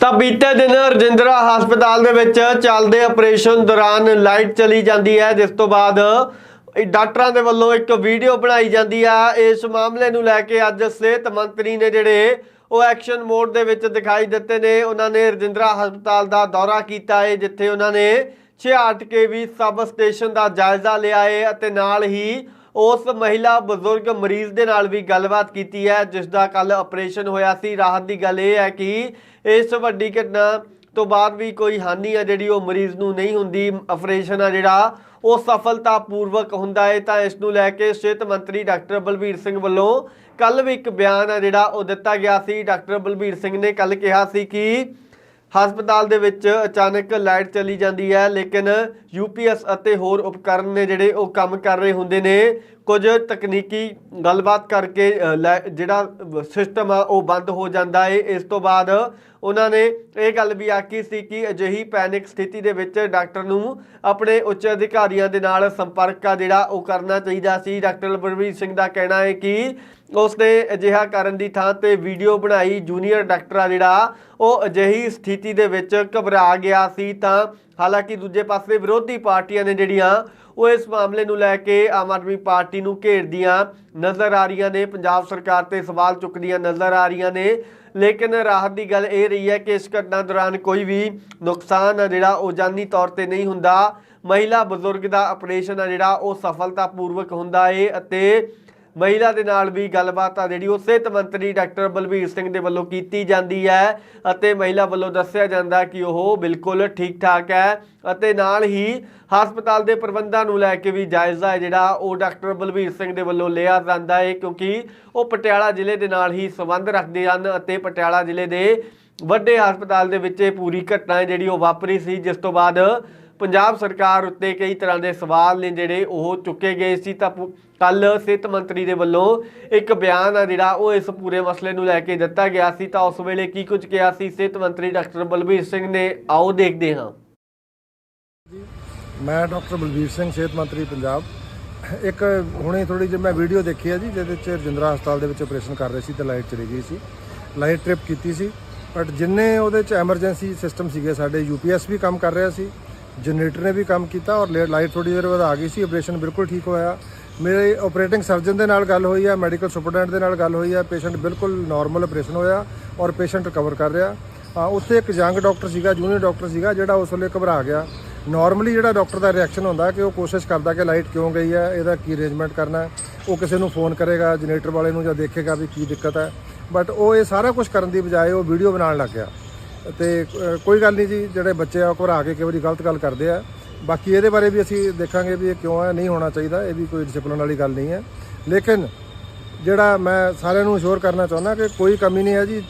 ਤਾਂ ਬੀਤੇ ਦਿਨ ਰਜਿੰਦਰਾ ਹਸਪਤਾਲ ਦੇ ਵਿੱਚ ਚੱਲਦੇ ਆਪਰੇਸ਼ਨ ਦੌਰਾਨ ਲਾਈਟ ਚਲੀ ਜਾਂਦੀ ਹੈ, ਜਿਸ ਤੋਂ ਬਾਅਦ ਡਾਕਟਰਾਂ ਦੇ ਵੱਲੋਂ ਇੱਕ ਵੀਡੀਓ ਬਣਾਈ ਜਾਂਦੀ ਆ। ਇਸ ਮਾਮਲੇ ਨੂੰ ਲੈ ਕੇ ਅੱਜ ਸਿਹਤ ਮੰਤਰੀ ਨੇ ਜਿਹੜੇ ਉਹ ਐਕਸ਼ਨ ਮੋਡ ਦੇ ਵਿੱਚ ਦਿਖਾਈ ਦਿੱਤੇ ਨੇ। ਉਹਨਾਂ ਨੇ ਰਜਿੰਦਰਾ ਹਸਪਤਾਲ ਦਾ ਦੌਰਾ ਕੀਤਾ ਹੈ ਜਿੱਥੇ ਉਹਨਾਂ ਨੇ 66 ਕੇਵੀ ਸਬ ਸਟੇਸ਼ਨ ਦਾ ਜਾਇਜ਼ਾ ਲਿਆ ਹੈ ਅਤੇ ਨਾਲ ਹੀ ਉਸ ਮਹਿਲਾ ਬਜ਼ੁਰਗ ਮਰੀਜ਼ ਦੇ ਨਾਲ ਵੀ ਗੱਲਬਾਤ ਕੀਤੀ ਹੈ, ਜਿਸ ਦਾ ਕੱਲ ਆਪਰੇਸ਼ਨ ਹੋਇਆ ਸੀ। ਰਾਹਤ ਦੀ ਗੱਲ ਇਹ ਹੈ ਕਿ ਇਸ ਵੱਡੀ ਘਟਨਾ ਤੋਂ ਬਾਅਦ ਵੀ ਕੋਈ ਹਾਨੀ ਆ ਜਿਹੜੀ ਉਹ ਮਰੀਜ਼ ਨੂੰ ਨਹੀਂ ਹੁੰਦੀ। ਆਪਰੇਸ਼ਨ ਆ ਜਿਹੜਾ, ਉਹ ਸਫਲਤਾਪੂਰਵਕ ਹੁੰਦਾ ਹੈ। ਤਾਂ ਇਸ ਨੂੰ ਲੈ ਕੇ ਸਿਹਤ ਮੰਤਰੀ ਡਾਕਟਰ ਬਲਬੀਰ ਸਿੰਘ ਵੱਲੋਂ ਕੱਲ ਵੀ ਇੱਕ ਬਿਆਨ ਆ ਜਿਹੜਾ ਉਹ ਦਿੱਤਾ ਗਿਆ ਸੀ। ਡਾਕਟਰ ਬਲਬੀਰ ਸਿੰਘ ਨੇ ਕੱਲ ਕਿਹਾ ਸੀ ਕਿ ਹਸਪਤਾਲ ਦੇ ਵਿੱਚ ਅਚਾਨਕ ਲਾਈਟ ਚਲੀ ਜਾਂਦੀ ਹੈ, ਲੇਕਿਨ ਯੂਪੀਐਸ ਅਤੇ ਹੋਰ ਉਪਕਰਨ ਨੇ ਜਿਹੜੇ ਉਹ ਕੰਮ ਕਰ ਰਹੇ ਹੁੰਦੇ ਨੇ। ਕੁਝ ਤਕਨੀਕੀ ਗੱਲਬਾਤ ਕਰਕੇ ਲੈ- ਜਿਹੜਾ ਸਿਸਟਮ ਆ, ਉਹ ਬੰਦ ਹੋ ਜਾਂਦਾ ਏ। ਇਸ ਤੋਂ ਬਾਅਦ ਉਹਨਾਂ ਨੇ ਇਹ ਗੱਲ ਵੀ ਆਖੀ ਸੀ ਕਿ ਅਜਿਹੀ ਪੈਨਿਕ ਸਥਿਤੀ ਦੇ ਵਿੱਚ ਡਾਕਟਰ ਨੂੰ ਆਪਣੇ ਉੱਚ ਅਧਿਕਾਰੀਆਂ ਦੇ ਨਾਲ ਸੰਪਰਕ ਆ ਜਿਹੜਾ ਉਹ ਕਰਨਾ ਚਾਹੀਦਾ ਸੀ। ਡਾਕਟਰ ਬਲਬੀਰ ਸਿੰਘ ਦਾ ਕਹਿਣਾ ਹੈ ਕਿ ਉਸਨੇ ਅਜਿਹਾ ਕਰਨ ਦੀ ਥਾਂ ਤੇ ਵੀਡੀਓ ਬਣਾਈ। ਜੂਨੀਅਰ ਡਾਕਟਰ ਆ ਜਿਹੜਾ, ਉਹ ਅਜਿਹੀ ਸਥਿਤੀ ਦੇ ਵਿੱਚ ਘਬਰਾ ਗਿਆ ਸੀ ਤਾਂ ਹਾਲਾਂਕਿ ਦੂਜੇ ਪਾਸੇ ਵਿਰੋਧੀ ਪਾਰਟੀਆਂ ਨੇ ਜਿਹੜੀਆਂ, ਉਹ ਇਸ ਮਾਮਲੇ ਨੂੰ ਲੈ ਕੇ ਆਮ ਆਦਮੀ ਪਾਰਟੀ ਨੂੰ ਘੇਰਦੀਆਂ ਨਜ਼ਰ ਆ ਰਹੀਆਂ ਨੇ। ਪੰਜਾਬ ਸਰਕਾਰ ਤੇ ਸਵਾਲ ਚੁੱਕਦੀਆਂ ਨਜ਼ਰ ਆ ਰਹੀਆਂ ਨੇ। ਲੇਕਿਨ ਰਾਹਤ ਦੀ ਗੱਲ ਇਹ ਰਹੀ ਹੈ ਕਿ ਇਸ ਘਟਨਾ ਦੌਰਾਨ ਕੋਈ ਵੀ ਨੁਕਸਾਨ ਆ ਜਿਹੜਾ ਉਹ ਜਾਨੀ ਤੌਰ ਤੇ ਨਹੀਂ ਹੁੰਦਾ। ਮਹਿਲਾ ਬਜ਼ੁਰਗ ਦਾ ਆਪਰੇਸ਼ਨ ਆ ਜਿਹੜਾ, ਉਹ ਸਫਲਤਾਪੂਰਵਕ ਹੁੰਦਾ ਏ ਅਤੇ ਮਹਿਲਾ ਦੇ ਨਾਲ ਵੀ ਗੱਲਬਾਤ ਆ ਜਿਹੜੀ ਉਹ ਸਿਹਤ ਮੰਤਰੀ ਡਾਕਟਰ ਬਲਬੀਰ ਸਿੰਘ ਦੇ ਵੱਲੋਂ ਕੀਤੀ ਜਾਂਦੀ ਹੈ ਅਤੇ ਮਹਿਲਾ ਵੱਲੋਂ ਦੱਸਿਆ ਜਾਂਦਾ ਕਿ ਉਹ ਬਿਲਕੁਲ ਠੀਕ ਠਾਕ ਹੈ ਅਤੇ ਨਾਲ ਹੀ ਹਸਪਤਾਲ ਦੇ ਪ੍ਰਬੰਧਾਂ ਨੂੰ ਲੈ ਕੇ ਵੀ ਜਾਇਜ਼ਾ ਹੈ ਜਿਹੜਾ ਉਹ ਡਾਕਟਰ ਬਲਬੀਰ ਸਿੰਘ ਦੇ ਵੱਲੋਂ ਲਿਆ ਜਾਂਦਾ ਹੈ ਕਿਉਂਕਿ ਉਹ ਪਟਿਆਲਾ ਜ਼ਿਲ੍ਹੇ ਦੇ ਨਾਲ ਹੀ ਸੰਬੰਧ ਰੱਖਦੇ ਹਨ ਅਤੇ ਪਟਿਆਲਾ ਜ਼ਿਲ੍ਹੇ ਦੇ ਵੱਡੇ ਹਸਪਤਾਲ ਦੇ ਵਿੱਚ ਇਹ ਪੂਰੀ ਘਟਨਾ ਹੈ ਜਿਹੜੀ ਉਹ ਵਾਪਰੀ ਸੀ, ਜਿਸ ਤੋਂ ਬਾਅਦ ਪੰਜਾਬ ਸਰਕਾਰ ਉੱਤੇ ਕਈ ਤਰ੍ਹਾਂ ਦੇ ਸਵਾਲ ਨੇ ਜਿਹੜੇ ਉਹ ਚੁੱਕੇ ਗਏ ਸੀ। ਤਾਂ ਕੱਲ ਸਿਹਤ ਮੰਤਰੀ ਦੇ ਵੱਲੋਂ ਇੱਕ ਬਿਆਨ ਆ ਜਿਹੜਾ ਉਹ ਇਸ ਪੂਰੇ ਮਸਲੇ ਨੂੰ ਲੈ ਕੇ ਦਿੱਤਾ ਗਿਆ ਸੀ। ਤਾਂ ਉਸ ਵੇਲੇ ਕੀ ਕੁਝ ਕਿਹਾ ਸੀ? ਸਿਹਤ ਮੰਤਰੀ ਡਾਕਟਰ ਬਲਬੀਰ ਸਿੰਘ ਨੇ। ਆਓ ਦੇਖਦੇ ਹਾਂ। ਮੈਂ ਡਾਕਟਰ ਬਲਬੀਰ ਸਿੰਘ, ਸਿਹਤ ਮੰਤਰੀ ਪੰਜਾਬ। ਇੱਕ ਹੁਣੇ ਥੋੜੀ ਜਿਹੀ ਮੈਂ ਵੀਡੀਓ ਦੇਖੀ ਹੈ ਜੀ, ਜਿਹਦੇ ਵਿੱਚ ਰਜਿੰਦਰਾ ਹਸਪਤਾਲ ਦੇ ਵਿੱਚ ਆਪਰੇਸ਼ਨ ਕਰ ਰਹੇ ਸੀ ਤੇ ਲਾਈਟ ਚਲੀ ਗਈ ਸੀ। ਲਾਈਟ ਟ੍ਰਿਪ ਕੀਤੀ ਸੀ। ਬਟ ਜਿੰਨੇ ਉਹਦੇ ਚ ਐਮਰਜੈਂਸੀ ਸਿਸਟਮ ਸੀਗੇ, ਸਾਡੇ ਯੂਪੀਐਸ ਵੀ ਕੰਮ ਕਰ ਰਿਹਾ ਸੀ। ਜਨਰੇਟਰ ਨੇ ਵੀ ਕੰਮ ਕੀਤਾ ਔਰ ਲਾਈਟ ਥੋੜੀ ਦੇਰ ਬਾਅਦ ਆ ਗਈ ਸੀ ਆਪਰੇਸ਼ਨ ਬਿਲਕੁਲ ਠੀਕ ਹੋਇਆ। ਮੇਰੇ ਆਪਰੇਟਿੰਗ ਸਰਜਨ ਦੇ ਨਾਲ ਗੱਲ ਹੋਈ ਹੈ ਮੈਡੀਕਲ ਸੁਪਰਡੈਂਟ ਦੇ ਨਾਲ ਗੱਲ ਹੋਈ ਹੈ ਪੇਸ਼ੈਂਟ ਬਿਲਕੁਲ ਨਾਰਮਲ ਆਪਰੇਸ਼ਨ ਹੋਇਆ ਔਰ ਪੇਸ਼ੈਂਟ ਰਿਕਵਰ ਕਰ ਰਿਹਾ। ਉੱਥੇ ਇੱਕ ਯੰਗ ਡਾਕਟਰ ਸੀਗਾ ਜੂਨੀਅਰ ਡਾਕਟਰ ਸੀਗਾ, ਜਿਹੜਾ ਉਸ ਵੇਲੇ ਘਬਰਾ ਗਿਆ। ਨਾਰਮਲੀ ਜਿਹੜਾ ਡਾਕਟਰ ਦਾ ਰਿਐਕਸ਼ਨ ਹੁੰਦਾ ਕਿ ਉਹ ਕੋਸ਼ਿਸ਼ ਕਰਦਾ ਕਿ ਲਾਈਟ ਕਿਉਂ ਗਈ ਹੈ ਇਹਦਾ ਕੀ ਅਰੇਂਜਮੈਂਟ ਕਰਨਾ ਉਹ ਕਿਸੇ ਨੂੰ ਫੋਨ ਕਰੇਗਾ ਜਨਰੇਟਰ ਵਾਲੇ ਨੂੰ ਜਾਂ ਦੇਖੇਗਾ ਵੀ ਕੀ ਦਿੱਕਤ ਹੈ। ਬਟ ਉਹ ਇਹ ਸਾਰਾ ਕੁਝ ਕਰਨ ਦੀ ਬਜਾਏ ਉਹ ਵੀਡੀਓ ਬਣਾਉਣ ਲੱਗ ਗਿਆ। ਤੇ ਕੋਈ ਗੱਲ ਨਹੀਂ ਜੀ, ਜਿਹੜੇ ਬੱਚੇ ਆ, ਉਹ ਘਬਰਾ ਕੇ ਕਈ ਵਾਰੀ ਗਲਤ ਗੱਲ ਕਰਦੇ ਆ। ਬਾਕੀ ਇਹਦੇ ਬਾਰੇ ਵੀ ਅਸੀਂ ਦੇਖਾਂਗੇ ਵੀ ਇਹ ਕਿਉਂ ਹੈ ਨਹੀਂ ਹੋਣਾ ਚਾਹੀਦਾ, ਇਹ ਵੀ ਕੋਈ ਡਿਸਪਲਿਨ ਵਾਲੀ ਗੱਲ ਨਹੀਂ ਹੈ। ਲੇਕਿਨ ਜਿਹੜਾ ਮੈਂ ਸਾਰਿਆਂ ਨੂੰ ਅਸ਼ੋਰ ਕਰਨਾ ਚਾਹੁੰਦਾ ਕਿ ਕੋਈ ਕਮੀ ਨਹੀਂ ਹੈ ਜੀ।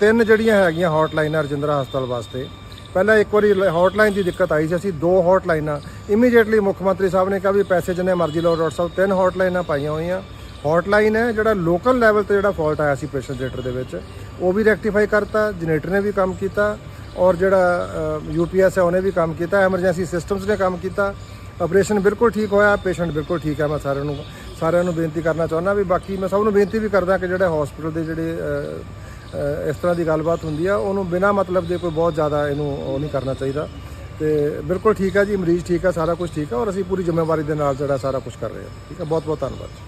ਤਿੰਨ ਜਿਹੜੀਆਂ ਹੈਗੀਆਂ ਹੌਟਲਾਈਨਾਂ ਰਜਿੰਦਰਾ ਹਸਪਤਾਲ ਵਾਸਤੇ। ਪਹਿਲਾਂ ਇੱਕ ਵਾਰੀ ਹੌਟਲਾਈਨ ਦੀ ਦਿੱਕਤ ਆਈ ਸੀ ਅਸੀਂ, ਦੋ ਹੌਟਲਾਈਨਾਂ ਇਮੀਡੀਏਟਲੀ ਮੁੱਖ ਮੰਤਰੀ ਸਾਹਿਬ ਨੇ ਕਿਹਾ ਵੀ ਪੈਸੇ ਜਿੰਨੇ ਮਰਜ਼ੀ ਲਓ, ਡਾਕਟਰ ਸਾਹਿਬ, ਤਿੰਨ ਹੌਟਲਾਈਨਾਂ ਪਾਈਆਂ ਹੋਈਆਂ। ਹੌਟਲਾਈਨ ਹੈ ਜਿਹੜਾ ਲੋਕਲ ਲੈਵਲ ਤੇ ਜਿਹੜਾ ਫਾਲਟ ਆਇਆ ਸੀ ਪੇਸ਼ੈਂਟ ਜਨਰੇਟਰ ਦੇ ਵਿੱਚ। ਉਹ ਵੀ ਰੈਕਟੀਫਾਈ ਕਰਤਾ ਜਨਰੇਟਰ ਨੇ ਵੀ ਕੰਮ ਕੀਤਾ ਔਰ ਜਿਹੜਾ ਯੂਪੀਐਸ ਹੈ ਉਹਨੇ ਵੀ ਕੰਮ ਕੀਤਾ ਐਮਰਜੈਂਸੀ ਸਿਸਟਮਸ ਨੇ ਕੰਮ ਕੀਤਾ। ਆਪਰੇਸ਼ਨ ਬਿਲਕੁਲ ਠੀਕ ਹੋਇਆ ਪੇਸ਼ੈਂਟ ਬਿਲਕੁਲ ਠੀਕ ਹੈ, ਮੈਂ ਸਾਰਿਆਂ ਨੂੰ ਸਾਰਿਆਂ ਨੂੰ ਬੇਨਤੀ ਕਰਨਾ ਚਾਹੁੰਦਾ ਵੀ ਬਾਕੀ ਮੈਂ ਸਭ ਨੂੰ ਬੇਨਤੀ ਵੀ ਕਰਦਾ ਕਿ ਜਿਹੜੇ ਹਸਪੀਟਲ ਦੇ ਜਿਹੜੇ ਇਸ ਤਰ੍ਹਾਂ ਦੀ ਗੱਲਬਾਤ ਹੁੰਦੀ ਆ, ਉਹਨੂੰ ਬਿਨਾਂ ਮਤਲਬ ਦੇ ਕੋਈ ਬਹੁਤ ਜ਼ਿਆਦਾ ਇਹਨੂੰ ਉਹ ਨਹੀਂ ਕਰਨਾ ਚਾਹੀਦਾ। ਤੇ ਬਿਲਕੁਲ ਠੀਕ ਹੈ ਜੀ, ਮਰੀਜ਼ ਠੀਕ ਆ ਸਾਰਾ ਕੁਝ ਠੀਕ ਆ ਔਰ ਅਸੀਂ ਪੂਰੀ ਜ਼ਿੰਮੇਵਾਰੀ ਦੇ ਨਾਲ ਜਿਹੜਾ ਸਾਰਾ ਕੁਝ ਕਰ ਰਹੇ ਹਾਂ। ਠੀਕ ਹੈ ਬਹੁਤ ਬਹੁਤ ਧੰਨਵਾਦ